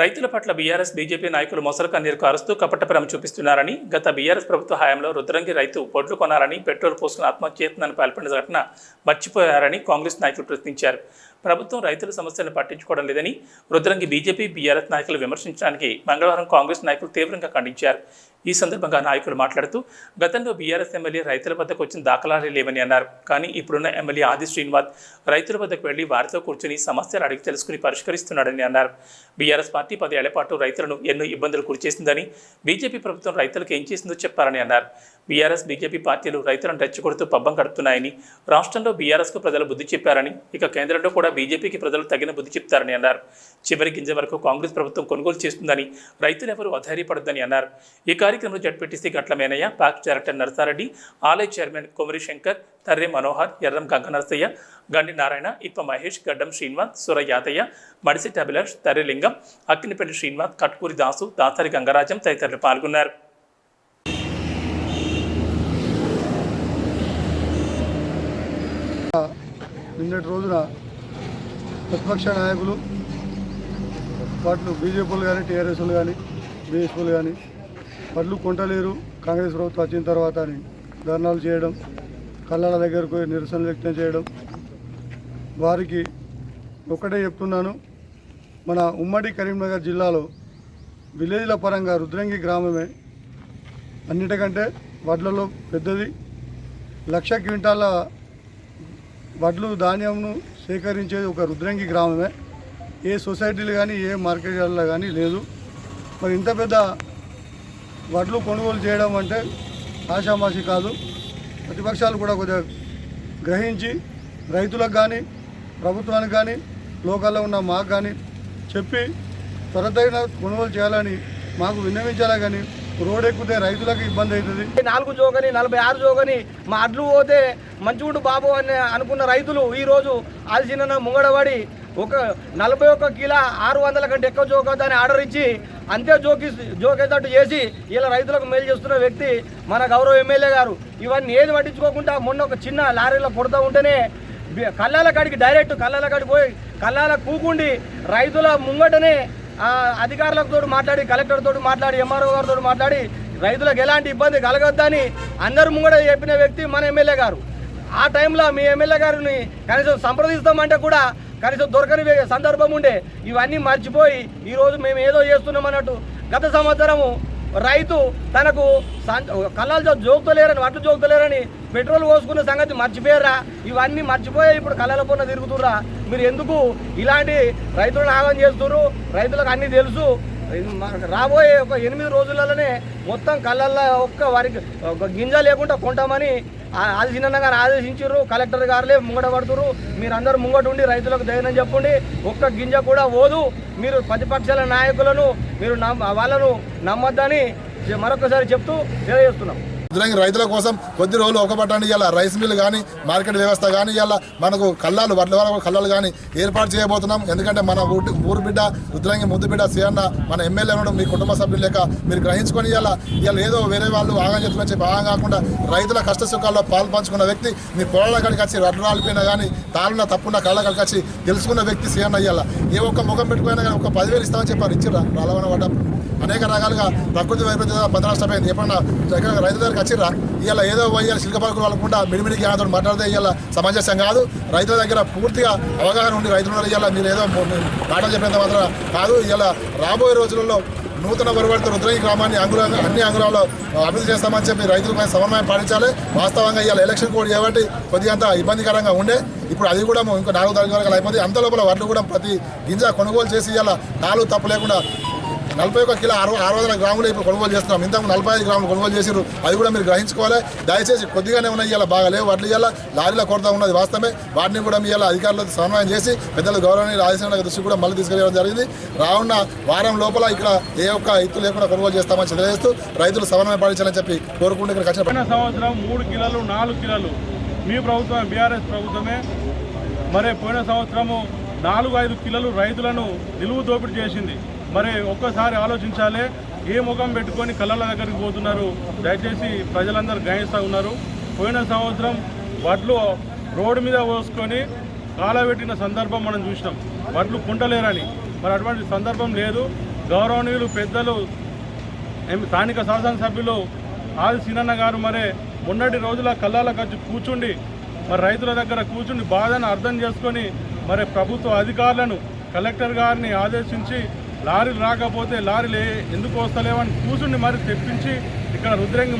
రైతుల పట్ల BRS BJP నాయకులు మొసలు కన్నీరు కారుస్తూ కపటప్రమ చూపిస్తున్నారని గత బీఆర్ఎస్ ప్రభుత్వ హయాంలో రుద్రంగి రైతు పొడ్లు కొనాలని పెట్రోల్ పోసుకుని ఆత్మహత్యయత్నాన్ని పాల్పడిన ఘటన మర్చిపోయారని కాంగ్రెస్ నాయకులు ప్రశ్నించారు. ప్రభుత్వం రైతుల సమస్యలను పట్టించుకోవడం లేదని రుద్రంగి బీజేపీ బీఆర్ఎస్ నాయకులు విమర్శించడానికి మంగళవారం కాంగ్రెస్ నాయకులు తీవ్రంగా ఖండించారు. ఈ సందర్భంగా నాయకులు మాట్లాడుతూ గతంలో బీఆర్ఎస్ ఎమ్మెల్యే రైతుల వద్దకు వచ్చిన దాఖలాలే లేవని అన్నారు. కానీ ఇప్పుడున్న ఎమ్మెల్యే ఆది శ్రీనివాస్ రైతుల వద్దకు వెళ్ళి వారితో కూర్చుని సమస్యలు అడిగి తెలుసుకుని పరిష్కరిస్తున్నాడని అన్నారు. బీఆర్ఎస్ పార్టీ పదేళ్ళ పాటు రైతులను ఎన్నో ఇబ్బందులు గురిచేసిందని బీజేపీ ప్రభుత్వం రైతులకు ఏం చేసిందో చెప్పారని అన్నారు. బీఆర్ఎస్ బీజేపీ పార్టీలు రైతులను రెచ్చగొడుతూ పబ్బం గడుపుతున్నాయని రాష్ట్రంలో బీఆర్ఎస్కు ప్రజలు బుద్ధి చెప్పారని ఇక కేంద్రంలో కూడా బీజేపీకి ప్రజలు తగిన బుద్ధి చెప్తారని అన్నారు. చివరి గింజ వరకు కాంగ్రెస్ ప్రభుత్వం కొనుగోలు చేస్తుందని రైతులెవరూ అధైర్యపడద్దని అన్నారు. ఈ కార్యక్రమంలో జడ్పీటీసీ గట్ల మేనయ్య పాక్ డైరెక్టర్ నరసారెడ్డి ఆలయ చైర్మన్ కొమరి శంకర్ తర్రి మనోహర్ ఎర్రం గంగ నరసయ్య గండి నారాయణ ఇప్ప మహేష్ గడ్డం శ్రీనివాస్ సుర యాదయ్య మడిసిటి అభిలాష్ తర్రెలింగం అక్కినిపల్లి శ్రీనివాస్ కట్కూరి దాసు దాసరి గంగరాజం తదితరులు పాల్గొన్నారు. నిన్నటి రోజున ప్రతిపక్ష నాయకులు వాటిలో బీజేపీలు కానీ టీఆర్ఎస్లు కానీ బీఎస్పీలు కానీ వడ్లు కొంటలేరు. కాంగ్రెస్ ప్రభుత్వం వచ్చిన తర్వాత అని ధర్నాలు చేయడం కళ్ళాల దగ్గరకు పోయి నిరసన వ్యక్తం చేయడం. వారికి ఒకటే చెప్తున్నాను. మన ఉమ్మడి కరీంనగర్ జిల్లాలో విలేజ్ల పరంగా రుద్రంగి గ్రామమే అన్నిటికంటే వడ్లలో పెద్దది. లక్ష క్వింటాల వడ్లు ధాన్యంను సేకరించేది ఒక రుద్రంగి గ్రామమే. ఏ సొసైటీలు కానీ ఏ మార్కెట్లలో కానీ లేదు. మరి ఇంత పెద్ద వడ్లు కొనుగోలు చేయడం అంటే ఆషామాషి కాదు. ప్రతిపక్షాలు కూడా కొద్దిగా గ్రహించి రైతులకు కానీ ప్రభుత్వానికి కానీ లోకల్లో ఉన్న మాకు కానీ చెప్పి త్వరతగిన కొనుగోలు చేయాలని మాకు విన్నవించాలా కానీ రోడ్ ఎక్కితే రైతులకు ఇబ్బంది అవుతుంది. నాలుగు జోగని నలభై ఆరు జోగని మా అడ్లు పోతే మంచిగుండు బాబు అని అనుకున్న రైతులు ఈరోజు ఆలసిన ముంగడబడి ఒక నలభై ఒక్క కిలో ఆరు వందల కంటే ఎక్కువ జోకొద్దని ఆర్డర్ ఇచ్చి అంతే జోకి జోకేటట్టు చేసి ఇలా రైతులకు మేలు చేస్తున్న వ్యక్తి మన గౌరవ ఎమ్మెల్యే గారు. ఇవన్నీ ఏది పట్టించుకోకుండా మొన్న ఒక చిన్న లారీలో కొడుతూ ఉంటేనే కళ్ళాల కల్లాల కాడికి డైరెక్ట్ కల్లాల కాడికి పోయి కల్లాల కూకుండి రైతుల ముంగటనే అధికారులతో మాట్లాడి కలెక్టర్ మాట్లాడి ఎంఆర్ఓ గారితో మాట్లాడి రైతులకు ఎలాంటి ఇబ్బంది కలగొద్దని అందరు ముంగట చెప్పిన వ్యక్తి మన ఎమ్మెల్యే గారు. ఆ టైంలో మీ ఎమ్మెల్యే గారిని కనీసం సంప్రదిస్తామంటే కూడా కనీసం దొరకని సందర్భం ఉండే ఇవన్నీ మర్చిపోయి ఈరోజు మేము ఏదో చేస్తున్నాం అన్నట్టు గత సంవత్సరము రైతు తనకు సం- కళ్ళాలతో జోకుతలేరని వడ్లు జోకుతలేరని పెట్రోల్ పోసుకున్న సంగతి మర్చిపోయారా? ఇవన్నీ మర్చిపోయి ఇప్పుడు కళ్ళల పొన్న తిరుగుతుర్రా? మీరు ఎందుకు ఇలాంటి రైతులను ఆగం చేస్తున్నారు రైతులకు అన్నీ తెలుసు. రాబోయే ఒక ఎనిమిది రోజులలోనే మొత్తం కళ్ళల్లో ఒక్క వారికి ఒక గింజ లేకుండా కొంటామని ఆ- అది ఆదేశించారు కలెక్టర్ గారులే ముంగట పడుతురు మీరందరూ ముంగట ఉండి రైతులకు ధైర్యం చెప్పండి. ఒక్క గింజ కూడా పోదు. మీరు ప్రతిపక్షాల నాయకులను మీరు నమ్మ వాళ్ళను నమ్మొద్దని మరొకసారి చెప్తూ తెలియజేస్తున్నాం. రుద్రంగి రైతుల కోసం కొద్ది రోజులు ఒక పట్టండి ఇవాళ రైస్ మిల్ కానీ మార్కెట్ వ్యవస్థ కానీ ఇవాళ మనకు కళ్ళాలు వడ్ల వరకు కళ్ళాలు కానీ ఏర్పాటు చేయబోతున్నాం. ఎందుకంటే మన ఊటి ఊరు బిడ్డ రుద్రంగి ముద్దు బిడ్డ సీఎన్న మన ఎమ్మెల్యే ఉండడం మీ కుటుంబ సభ్యులు లేక మీరు గ్రహించుకొని ఇవాళ ఇవాళ ఏదో వేరే వాళ్ళు ఆగం చేస్తున్న చెప్పి ఆగం కాకుండా రైతుల కష్ట సుఖాల్లో పాలు పంచుకున్న వ్యక్తి మీ పొలాల కాడికి వచ్చి రడ్డు రాలిపోయినా కానీ తాళున తప్పున్న కళ్ళ కాడికి వచ్చి తెలుసుకున్న వ్యక్తి సీఎన్ అయ్యాల ఏ ఒక్క ముఖం పెట్టుకున్నా కానీ ఒక పదివేలు ఇస్తామని చెప్పారు. ఇచ్చిర్రా? రాలవన అనేక రకాలుగా ప్రకృతి వైపరీత్యం భద్రాష్టమైంది ఎప్పుడన్నా దగ్గర రైతుల వచ్చిర్రా? ఇవాళ ఏదో పోయాలి శిల్కపాలకు వాళ్ళకుండా మిడిమిడికి ఆతో మాట్లాడితే ఇవాళ సమంజసం కాదు. రైతుల దగ్గర పూర్తిగా అవగాహన ఉండి రైతులు ఇవాళ మీరు ఏదో మాటలు చెప్పినంత మాత్రం కాదు. ఇవాళ రాబోయే రోజులలో నూతన వరవడితో రుద్రంగి గ్రామాన్ని అంగుళ అన్ని అంగుళాల్లో అభివృద్ధి చేస్తామని చెప్పి రైతులపై సమన్వయం పాటించాలి. వాస్తవంగా ఇవాళ ఎలక్షన్ కోడ్ చేయబట్టి కొద్దిగా ఇబ్బందికరంగా ఉండే. ఇప్పుడు అది కూడా ఇంకో నాలుగు తారీఖు వరకు అయిపోతుంది అంత లోపల వడ్లు కూడా ప్రతి గింజ కొనుగోలు చేసి ఇవాళ నాలుగు తప్పు లేకుండా నలభై ఒక కిలో అరవై ఆరు వందల గ్రాములు ఇప్పుడు కొనుగోలు చేస్తున్నాం. ఇంతకు నలభై ఐదు గ్రాములు కొనుగోలు చేసారు అది కూడా మీరు గ్రహించుకోవాలి. దయచేసి కొద్దిగానే ఉన్నాయి ఇలా బాగా లేవు వడ్లు ఇవాళ లారీల కొరత ఉన్నది వాస్తవమే. వాటిని కూడా మీ ఇలా అధికారులతో సమన్వయం చేసి పెద్దలు గౌరవనీయులు ఆదేశాల దృష్టి కూడా మళ్ళీ తీసుకెళ్ళడం జరిగింది. రానున్న వారం లోపల ఇక్కడ ఏ ఒక్క ఎత్తు లేకుండా కొనుగోలు చేస్తామని తెలియజేస్తూ రైతులు సమన్వయం పాటించాలని చెప్పి కోరుకుంటూ ఇక్కడ వచ్చిన సంవత్సరం మూడు కిలోలు నాలుగు కిలోలు. మీ ప్రభుత్వం బీఆర్ఎస్ ప్రభుత్వమే. మరి పోయిన సంవత్సరము నాలుగు ఐదు కిలోలు రైతులను నిలువు దోపిడీ చేసింది. మరి ఒక్కసారి ఆలోచించాలి ఏ ముఖం పెట్టుకొని కళ్ళల దగ్గరికి పోతున్నారు? దయచేసి ప్రజలందరూ గ్రహిస్తూ ఉన్నారు. పోయిన సంవత్సరం వడ్లు రోడ్డు మీద పోసుకొని కాలబెట్టిన సందర్భం మనం చూసినాం. వడ్లు కుంటలేరని. మరి అటువంటి సందర్భం లేదు. గౌరవనీయులు పెద్దలు స్థానిక శాసనసభ్యులు ఆది సీనన్న గారు మరి మొన్నటి రోజుల కళ్ళాల ఖర్చు కూర్చుండి మరి రైతుల దగ్గర కూర్చుండి బాధను అర్థం చేసుకొని మరి ప్రభుత్వ అధికారులను కలెక్టర్ గారిని ఆదేశించి లారీలు రాకపోతే లారీలు ఎందుకు వస్తలేవని కూర్చుండి మరి తెప్పించి ఇక్కడ రుద్రంగి